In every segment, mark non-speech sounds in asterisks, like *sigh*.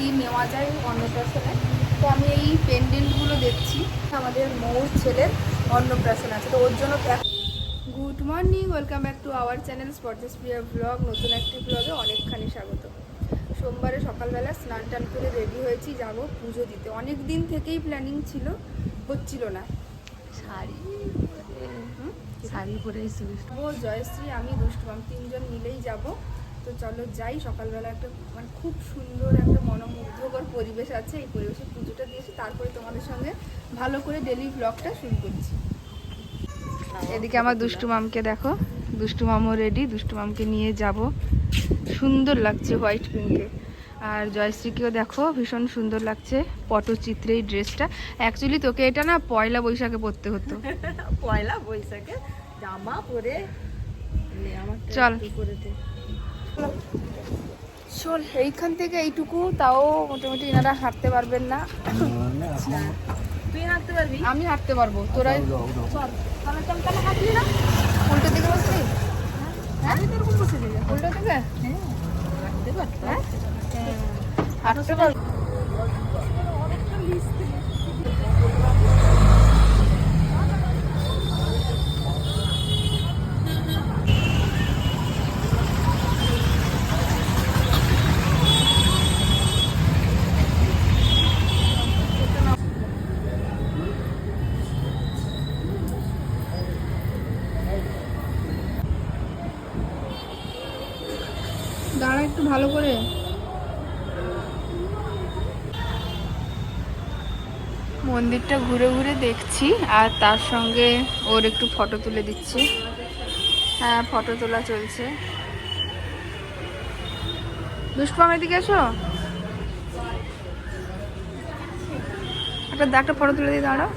কি নেওয়া যায় অন্নপ্রাশনে? তো আমি এই পেন্ডেন্টগুলো দেখছি। আমাদের মৌর ছেলের অন্নপ্রাশন আছে। তো ওর জন্য good morning welcome back to our channel স্পর্জেস Priya blog নতুন একটি ব্লগে অনেকখানি স্বাগত। সোমবারে সকালবেলা স্নান টান করে রেডি হয়েছি যাব পুজো দিতে। অনেক দিন থেকেই প্ল্যানিং ছিল হচ্ছিল না। শাড়ি হুম? শাড়ি পরে জয়শ্রী আমি দুষ্টুমাম তিনজন মিলেই যাব। তো চলো যাই সকালবেলা একটা মানে খুব সুন্দর একটা মনোমুগ্ধকর পরিবেশ আছে এই পরিবেশে পুজোটা দিয়েছি। তারপরে তোমাদের সঙ্গে ভালো করে ডেলি ব্লগটা শুরু করছি। এদিকে আমার দুষ্টু মামকে দেখো। দুষ্টু মামও রেডি দুষ্টু মামকে নিয়ে যাব। সুন্দর লাগছে হোয়াইট পিঙ্কে আর জয়শ্রীকেও দেখো ভীষণ সুন্দর লাগছে পটচিত্রে এই ড্রেসটা অ্যাকচুয়ালি তোকে এটা না পয়লা বৈশাখে পরতে হতো। পয়লা বৈশাখে জামা পরে চল। করে চল এইখান থেকে এইটুকু তাও মোটামুটি এনারা হাঁটতে পারবেন না। তুই হাঁটতে পারবি? আমি হাঁটতে পারব তোরাই তাহলে তাহলে হাঁটলি না? উল্টো দিকে বসলি? হ্যাঁ? তোর উল্টো দিকে? হ্যাঁ হাঁটতে পারবি হ্যাঁ? হাঁটতে পারব। দাঁড়া একটু ভালো করে। মন্দিরটা ঘুরে ঘুরে দেখছি, আর তার সঙ্গে ওর একটু ফটো তুলে দিচ্ছি। হ্যাঁ ফটো তোলা চলছে। দুষ্পাম এদিকে এসো। একটা একটা ফটো তুলে দিই দাঁড়াও।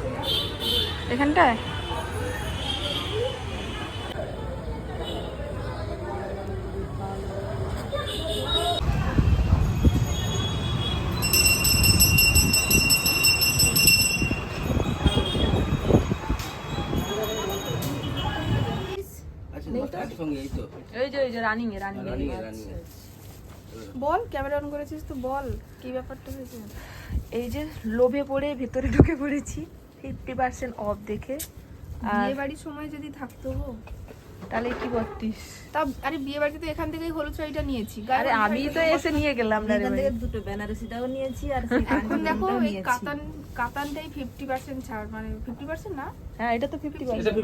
এখানটায়? এই তো। এই যে এই যে রানিং এ রানিং রানিং রানিং বল ক্যামেরা অন করেছিস তো বল কি ব্যাপারটা হয়েছে? এই যে লোভে পড়ে ভিতরে ঢুকে পড়েছি ফিফটি পার্সেন্ট অফ দেখে। আর বিয়ে বাড়ির সময় যদি থাকতো গো। তাহলে কি করতিস? তা আরে বিয়ে বাড়িতে তো এখান থেকেই হলুদ শাড়িটা নিয়েছি। আরে আমি তো এসে নিয়ে গেলাম না রে ভাই। দুটো বেনারসিটাও নিয়েছি আর এখন দেখো এই কাতান কাতানটাই ফিফটি পার্সেন্ট ছাড় মানে ফিফটি পার্সেন্ট না? হ্যাঁ এটা তো ফিফটি পার্সেন্ট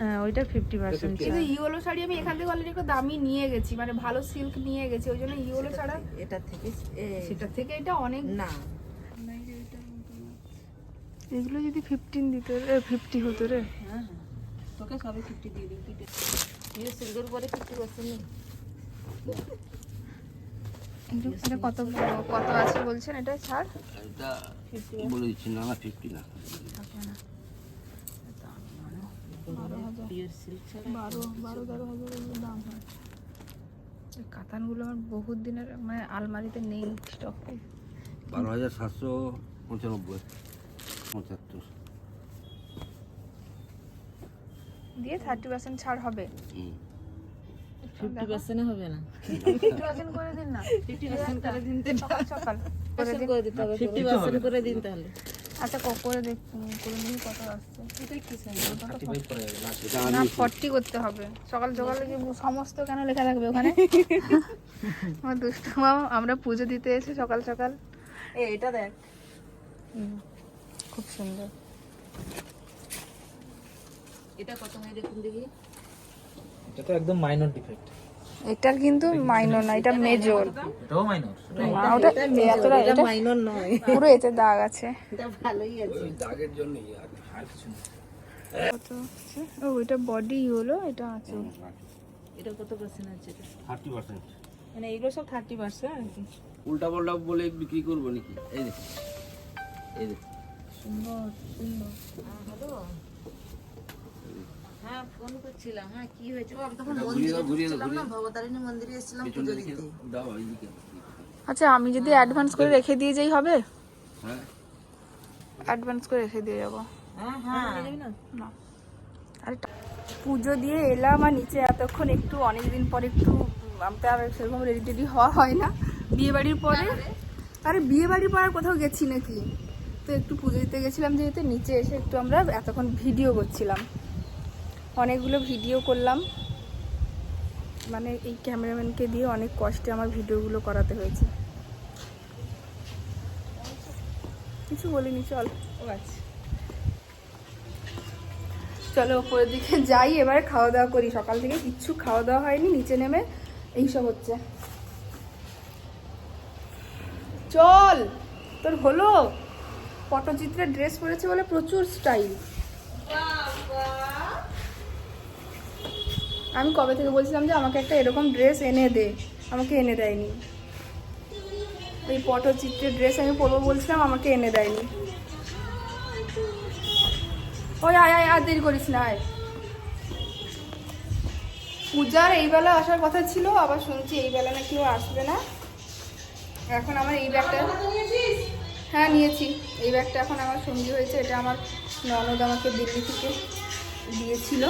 হ্যাঁ ওইটা ফিফটি পার্সেন্ট কিন্তু ইয়েলো শাড়ি আমি এখান থেকে অলরেডি একটু দামি নিয়ে গেছি মানে ভালো সিল্ক নিয়ে গেছি ওই জন্য ইয়েলো ছাড়া এটা থেকে সেটা থেকে এটা অনেক না। এগুলো যদি ফিফটিন দিত রে ফিফটি হতো রে। হ্যাঁ। তোকে সবে ফিফটি দিয়ে দিই কিটে এই ফিফটি পার্সেন্ট এগুলো- এটা কত কত আছে বলছেন এটা ছাড়? এটা বলে দিচ্ছি? না না ফিফটি না। পিওর সিল্ক বারো বারো তেরো হাজার দাম কাতানগুলো আমার বহুত দিনের মানে আলমারিতে নেই স্টক বারো হাজার সাতশো পঁচানব্বই। দিয়ে থার্টি পার্সেন্ট ছাড় হবে। ফিফটি পার্সেন্ট হবে না। ফিফটি পার্সেন্ট করে দিন না। ফিফটি পার্সেন্ট করে দিন তো সকাল সকাল করে দিতে হবে ফিফটি পার্সেন্ট করে দিন তাহলে। আচ্ছা ক- করে দেখ করে নিই কত আসছে। এটা কি এটা না ফর্টি করতে হবে। সকাল সকালে কি সমস্ত কেন লেখা থাকবে ওখানে? *laughs* আমার দুষ্টু মা আমরা পুজো দিতে এসে সকাল সকাল। এটা দেখ। খুব সুন্দর। এটা কত হয় দেখুন দেখি? এটা তো একদম মাইনর ডিফেক্ট এটা কিন্তু মাইনর না এটা মেজর এটাও মাইনর ওটা এতটা এটা এটা মাইনর নয়। পুরো এতে দাগ আছে। এটা ভালোই আছে। দাগের জন্যই আর কিছু কত? ও এটা বডি হলো এটা আছে। এটা কত পার্সেন্ট আছে এটা? থার্টি পার্সেন্ট মানে এগুলো সব থার্টি পার্সেন্ট আর কি? উল্টা পাল্টা বলে বিক্রি করব নাকি? এই দেখুন এই দেখুন সুন্দর সুন্দর। হ্যালো হ্যাঁ ফোন করছিলাম। হ্যাঁ কি হয়েছে? আমি তখন ঘুরিয়ে দাও ঘুরিয়ে দাও ছিলাম না ভবতারিণী মন্দিরে এসেছিলাম পুজো দিতে। আচ্ছা আমি যদি অ্যাডভান্স করে রেখে দিয়ে যাই হবে? হ্যাঁ। অ্যাডভান্স করে রেখে দিয়ে যাব। হ্যাঁ হ্যাঁ। না? আরে পুজো দিয়ে এলাম আর নিচে এতক্ষণ একটু অনেক দিন পরে একটু আমি তো আর সেরকম রেডি টেডি হওয়া হয় না। বিয়ে বাড়ির পরে আরে বিয়ে বাড়ি পাড়ার কোথাও গেছি নাকি? তো একটু পুজো দিতে গেছিলাম যেহেতু নিচে এসে একটু আমরা এতক্ষণ ভিডিও করছিলাম। অনেকগুলো ভিডিও করলাম। মানে এই ক্যামেরাম্যানকে দিয়ে অনেক কষ্টে আমার ভিডিওগুলো করাতে হয়েছে। কিছু বলিনি চল। ও আচ্ছা। চলো ওপরের দিকে যাই এবার খাওয়া দাওয়া করি। সকাল থেকে কিচ্ছু খাওয়া দাওয়া হয়নি নিচে নেমে এইসব হচ্ছে। চল তোর হলো? পটচিত্রের ড্রেস পরেছে বলে প্রচুর স্টাইল। আমি কবে থেকে বলছিলাম যে আমাকে একটা এরকম ড্রেস এনে দে। আমাকে এনে দেয়নি। ওই পটচিত্রের ড্রেস আমি পরবো বলছিলাম আমাকে এনে দেয়নি। ওই আয় আয় আর দেরি করিস না আয়। পূজার এই বেলা আসার কথা ছিল আবার শুনছি এই বেলা নাকি ও আসবে না। এখন আমার এই ব্যাগটা হ্যাঁ নিয়েছি। এই ব্যাগটা এখন আমার সঙ্গী হয়েছে এটা আমার ননদ আমাকে দিল্লি থেকে দিয়েছিল।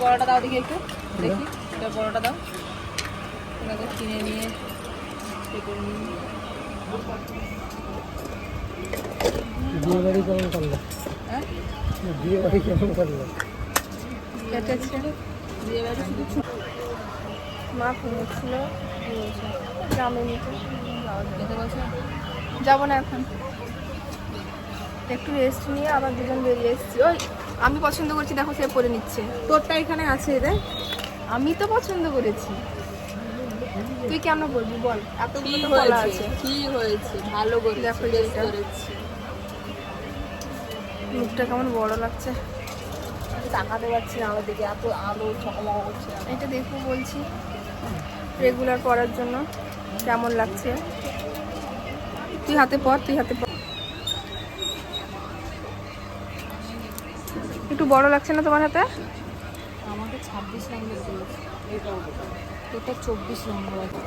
বড়টা দাও দেখি একটু। দেখি এটা বড়টা দাও। ওটাকে কিনে নিয়ে বিয়ে বাড়ি কেমন করল? হ্যাঁ? বিয়ে বাড়ি কেমন করল? কেটেছে। বিয়ে বাড়ি শুধু ছোট মা কিনেছিল গ্রামে নিতে। বলছে যাব না এখন। একটু রেস্ট নিয়ে আবার দুজন বেরিয়ে এসেছি। ওই আমি পছন্দ করছি দেখো সে পরে নিচ্ছে। তোরটা এখানে আছে দেখ আমি তো পছন্দ করেছি। তুই কেন বলবি? বল এতগুলো তো বলা আছে। কি হয়েছে? ভালো করেছি দেখো। করেছি। মুখটা কেমন বড় লাগছে। তাকাতে পারছি না আমার দিকে এত আলো চকমক করছে। এটা দেখব বলছি রেগুলার পরার জন্য কেমন লাগছে। তুই হাতে পর তুই হাতে পর। একটু বড় লাগছে না তোমার হাতে? আমাকে ছাব্বিশ নম্বর এটা চব্বিশ নম্বর। আছে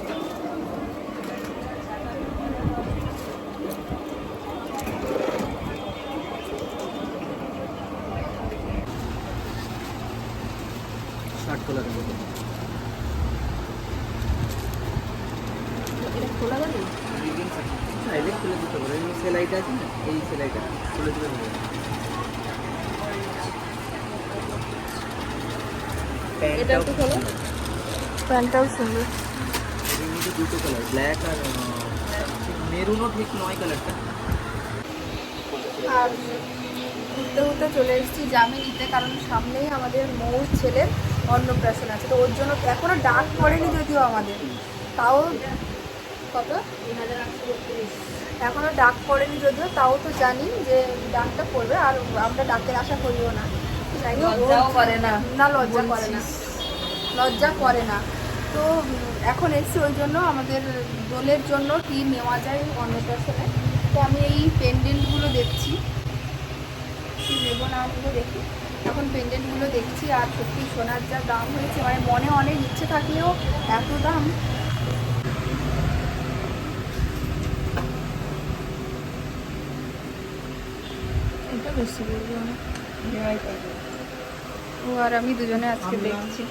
শার্ট খোলা এটা খোলা যাবে? চাইলে খুলে দিতে পারো এই সেলাইটা আছে না এই সেলাইটা খুলে দিলে হবে এটা একটু খোলো। প্যান্টটাও সুন্দর। এর মধ্যে দুটো কালার ব্ল্যাক আর মেরুনও ঠিক নয় কালারটা আর ঘুরতে ঘুরতে চলে এসেছি জামে নিতে কারণ সামনেই আমাদের মৌর ছেলের অন্নপ্রাশন আছে। তো ওর জন্য এখনও ডাক পড়েনি যদিও আমাদের। তাও কত? এখনও ডাক পড়েনি যদিও তাও তো জানি যে ডাকটা পড়বে। আর আমরা ডাকের আশা করিও না। লজ্জাও করে না। না লজ্জা করে না। লজ্জা করে না। তো এখন এসছি ওই জন্য আমাদের দোলের জন্য কি নেওয়া যায় অন্নপ্রাশনে তো আমি এই পেন্ডেন্টগুলো দেখছি। কি নেব না নেব দেখি। এখন পেন্ডেন্টগুলো দেখছি আর সত্যি সোনার যা দাম হয়েছে মানে মনে অনেক ইচ্ছে থাকলেও এত দাম। এটা বেশি বলব ও আর আমি দুজনে আজকে দেখছি।